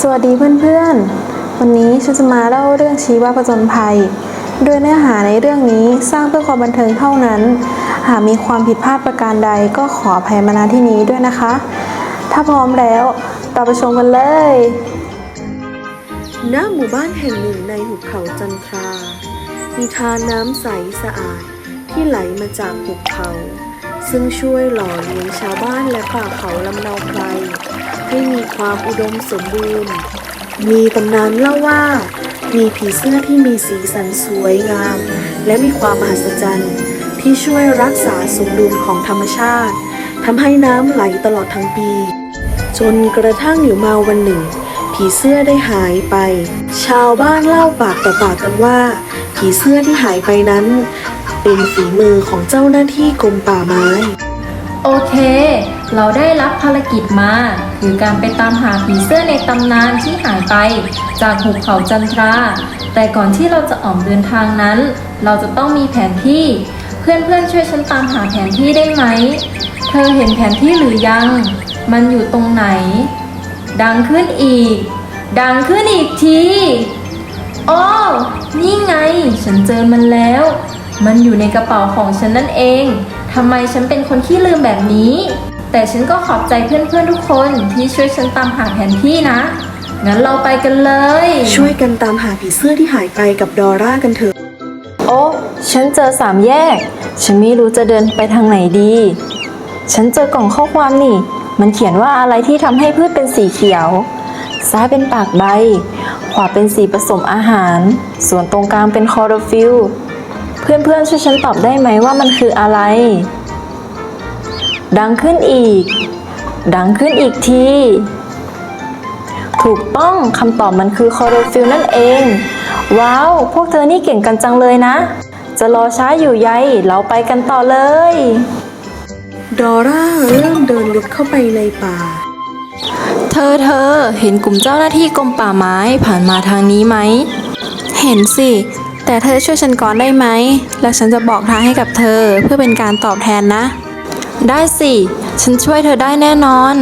สวัสดีเพื่อนๆ วันนี้ฉันจะมาเล่าเรื่องชีวประจนภัย โดยเนื้อหาในเรื่องนี้สร้างเพื่อความบันเทิงเท่านั้น หากมีความผิดพลาดประการใดก็ขออภัยมาณที่นี้ด้วยนะคะ ถ้าพร้อมแล้วเราไปชมกันเลย ณ หมู่บ้านแห่งหนึ่งในหุบเขาจันทรา มีทานน้ำใสสะอาดที่ไหลมาจากหุบเขา ซึ่งช่วยหล่อเลี้ยงชาวบ้านและป่าเขาลำเนาไพรให้มีความอุดมสมบูรณ์ มีตำนานเล่าว่า มีผีเสื้อที่มีสีสันสวยงาม และมีความมหัศจรรย์ ที่ช่วยรักษาสมดุลของธรรมชาติทำให้น้ำไหลตลอดทั้งปี จนกระทั่งอยู่มาวันหนึ่ง ผีเสื้อได้หายไป ชาวบ้านเล่าปากต่อปากกันว่า ผีเสื้อที่หายไปนั้น เป็นฝีมือของเจ้าหน้าที่กรมป่าไม้ โอเค เราได้รับภารกิจมา คือการไปตามหาผีเสื้อในตำนานที่หายไป จากหุบเขาจันทรา แต่ก่อนที่เราจะออกเดินทางนั้น เราจะต้องมีแผนที่ เพื่อนๆช่วยฉันตามหาแผนที่ได้ไหม เธอเห็นแผนที่หรือยัง มันอยู่ตรงไหน ดังขึ้นอีก ดังขึ้นอีกที โอ้ นี่ไง ฉันเจอมันแล้ว มันอยู่ในกระเป๋าของฉันนั่นเองทำไมฉันเป็นคนขี้ลืมแบบนี้ แต่ฉันก็ขอบใจเพื่อนๆทุกคนที่ช่วยฉันตามหาแผนที่นะ งั้นเราไปกันเลย ช่วยกันตามหาผีเสื้อที่หายไปกับดอร่ากันเถอะ โอ้ฉันเจอสามแยก ฉันไม่รู้จะเดินไปทางไหนดี ฉันเจอกล่องข้อความนี่ มันเขียนว่าอะไรที่ทำให้พืชเป็นสีเขียว ซ้ายเป็นปากใบ ขวาเป็นสีผสมอาหาร ส่วนตรงกลางเป็นคลอโรฟิลล เพื่อนๆช่วยฉันตอบได้ไหมว่ามันคืออะไร ดังขึ้นอีก ดังขึ้นอีกที ถูกต้องคำตอบมันคือคลอโรฟิลลนั่นเอง ว้าว พวกเธอนี่เก่งกันจังเลยนะ จะรอช้าอยู่ใยเราไปกันต่อเลย ดอร่าเริ่มเดินลึกเข้าไปในป่า เธอเธอเห็นกลุ่มเจ้าหน้าที่กรมป่าไม้ผ่านมาทางนี้ไหม เห็นสิ แต่เธอช่วยฉันก่อนได้ไหม แล้วฉันจะบอกทางให้กับเธอเพื่อเป็นการตอบแทนนะ ได้สิ ฉันช่วยเธอได้แน่นอน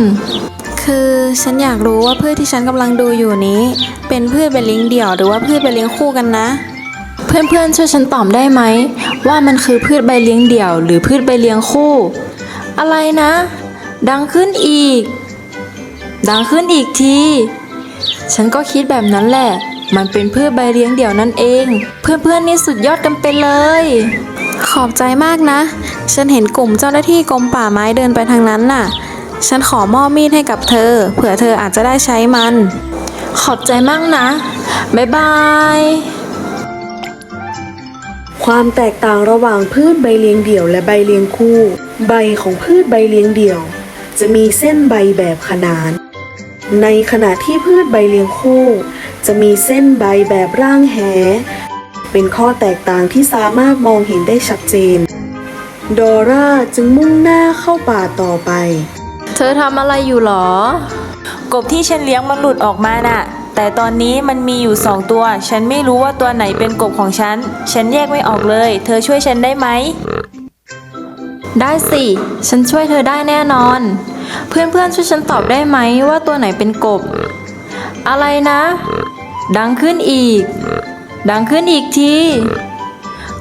คือฉันอยากรู้ว่าพืชที่ฉันกำลังดูอยู่นี้ เป็นพืชใบเลี้ยงเดี่ยวหรือว่าพืชใบเลี้ยงคู่กันนะ เพื่อนๆช่วยฉันตอบได้ไหม ว่ามันคือพืชใบเลี้ยงเดี่ยว หรือพืชใบเลี้ยงคู่ อะไรนะ ดังขึ้นอีก ดังขึ้นอีกที ฉันก็คิดแบบนั้นแหละ มันเป็นพืชใบเลี้ยงเดี่ยวนั่นเอง เพื่อนๆนี่สุดยอดกันไปเลย ขอบใจมากนะ ฉันเห็นกลุ่มเจ้าหน้าที่กรมป่าไม้เดินไปทางนั้นน่ะ ฉันขอมอบมีดให้กับเธอ เผื่อเธออาจจะได้ใช้มัน ขอบใจมากนะ บ๊ายบายความแตกต่างระหว่างพืชใบเลี้ยงเดี่ยวและใบเลี้ยงคู่ ใบของพืชใบเลี้ยงเดี่ยว จะมีเส้นใบแบบขนาน ในขณะที่พืชใบเลี้ยงคู่ จะมีเส้นใบแบบร่างแห เป็นข้อแตกต่างที่สามารถมองเห็นได้ชัดเจน ดอร่าจึงมุ่งหน้าเข้าป่าต่อไป เธอทำอะไรอยู่หรอ กบที่ฉันเลี้ยงมันหลุดออกมาน่ะ แต่ตอนนี้มันมีอยู่สองตัว ฉันไม่รู้ว่าตัวไหนเป็นกบของฉัน ฉันแยกไม่ออกเลย เธอช่วยฉันได้ไหมได้สิ ฉันช่วยเธอได้แน่นอน เพื่อนๆช่วยฉันตอบได้ไหมว่าตัวไหนเป็นกบ อะไรนะ ดังขึ้นอีก ดังขึ้นอีกที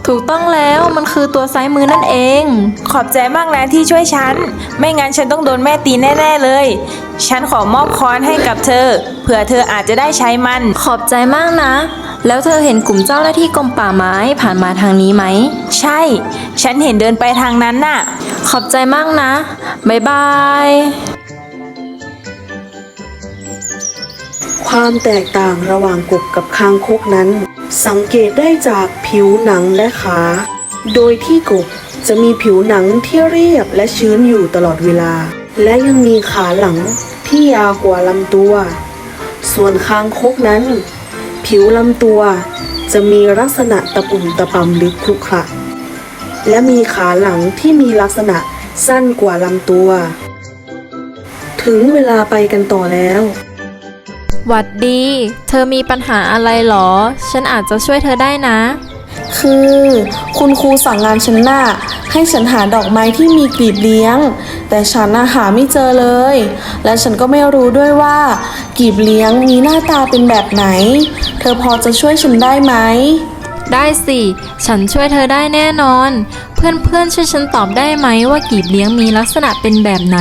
ถูกต้องแล้วมันคือตัวซ้ายมือนั่นเอง ขอบใจมากนะที่ช่วยฉัน ไม่งั้นฉันต้องโดนแม่ตีแน่ ๆเลย ฉันขอมอบค้อนให้กับเธอ เผื่อเธออาจจะได้ใช้มัน ขอบใจมากนะ แล้วเธอเห็นกลุ่มเจ้าหน้าที่กรมป่าไม้ผ่านมาทางนี้ไหม ใช่ ฉันเห็นเดินไปทางนั้นน่ะ ขอบใจมากนะ บ๊ายบาย ความแตกต่างระหว่างกบกับคางคกนั้น สังเกตได้จากผิวหนังและขา โดยที่กบจะมีผิวหนังที่เรียบและชื้นอยู่ตลอดเวลา และยังมีขาหลังที่ยาวกว่าลำตัว ส่วนคางคกนั้น ผิวลำตัวจะมีลักษณะตะปุ่มตะปำหรือครุขระและมีขาหลังที่มีลักษณะสั้นกว่าลำตัว ถึงเวลาไปกันต่อแล้ว หวัดดี เธอมีปัญหาอะไรหรอ ฉันอาจจะช่วยเธอได้นะ คือ คุณครูสั่งงานฉันน่ะให้ฉันหาดอกไม้ที่มีกลีบเลี้ยง แต่ฉันน่ะหาไม่เจอเลย และฉันก็ไม่รู้ด้วยว่ากลีบเลี้ยงมีหน้าตาเป็นแบบไหน เธอพอจะช่วยฉันได้ไหมได้สิ ฉันช่วยเธอได้แน่นอน เพื่อนๆช่วยฉันตอบได้ไหมว่ากีบเลี้ยงมีลักษณะเป็นแบบไหน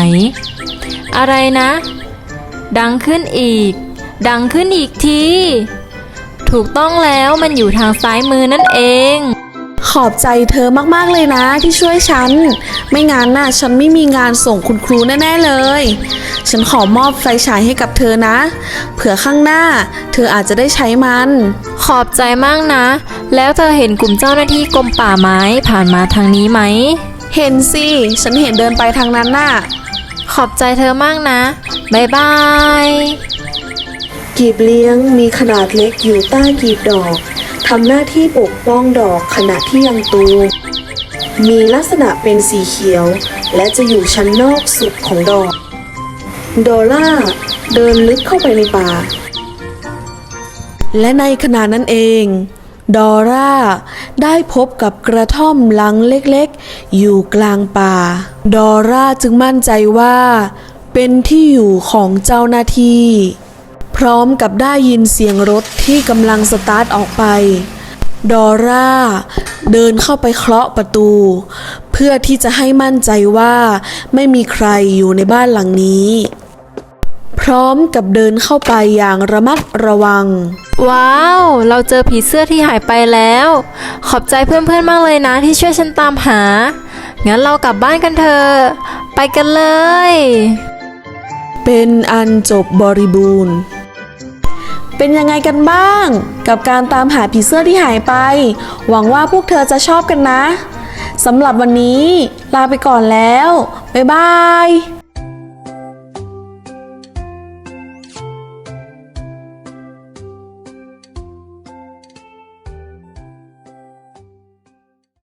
อะไรนะ ดังขึ้นอีก ดังขึ้นอีกที ถูกต้องแล้วมันอยู่ทางซ้ายมือนั่นเอง ขอบใจเธอมากๆเลยนะที่ช่วยฉัน ไม่งั้นน่ะฉันไม่มีงานส่งคุณครูแน่ๆเลย ฉันขอมอบไฟฉายให้กับเธอนะ เผื่อข้างหน้า เธออาจจะได้ใช้มัน ขอบใจมากนะ แล้วเธอเห็นกลุ่มเจ้าหน้าที่กรมป่าไม้ผ่านมาทางนี้ไหม เห็นสิ ฉันเห็นเดินไปทางนั้นน่ะ ขอบใจเธอมากนะ บ๊ายบาย กีบเลี้ยงมีขนาดเล็กอยู่ใต้กีบดอกทำหน้าที่ปกป้องดอกขณะที่ยังตูมมีลักษณะเป็นสีเขียว และจะอยู่ชั้นนอกสุดของดอกดอล่าเดินลึกเข้าไปในป่า และในขณะนั้นเอง ดอร่าได้พบกับกระท่อมหลังเล็กๆ อยู่กลางป่า ดอร่าจึงมั่นใจว่า เป็นที่อยู่ของเจ้าหน้าที่ ร้อมกับได้ยินเสียงรถที่กำลังสตาร์ทออกไป ดอร่า เดินเข้าไปเคาะประตู เพื่อที่จะให้มั่นใจว่าไม่มีใครอยู่ในบ้านหลังนี้ พร้อมกับเดินเข้าไปอย่างระมัดระวัง ว้าว เราเจอผีเสื้อที่หายไปแล้ว ขอบใจเพื่อนๆมากเลยนะที่ช่วยฉันตามหา งั้นเรากลับบ้านกันเถอะไปกันเลยเป็นอันจบบริบูรณ์ เป็นยังไงกันบ้าง กับการตามหาผีเสื้อที่หายไป หวังว่าพวกเธอจะชอบกันนะสำหรับวันนี้ลาไปก่อนแล้ว บ๊ายบาย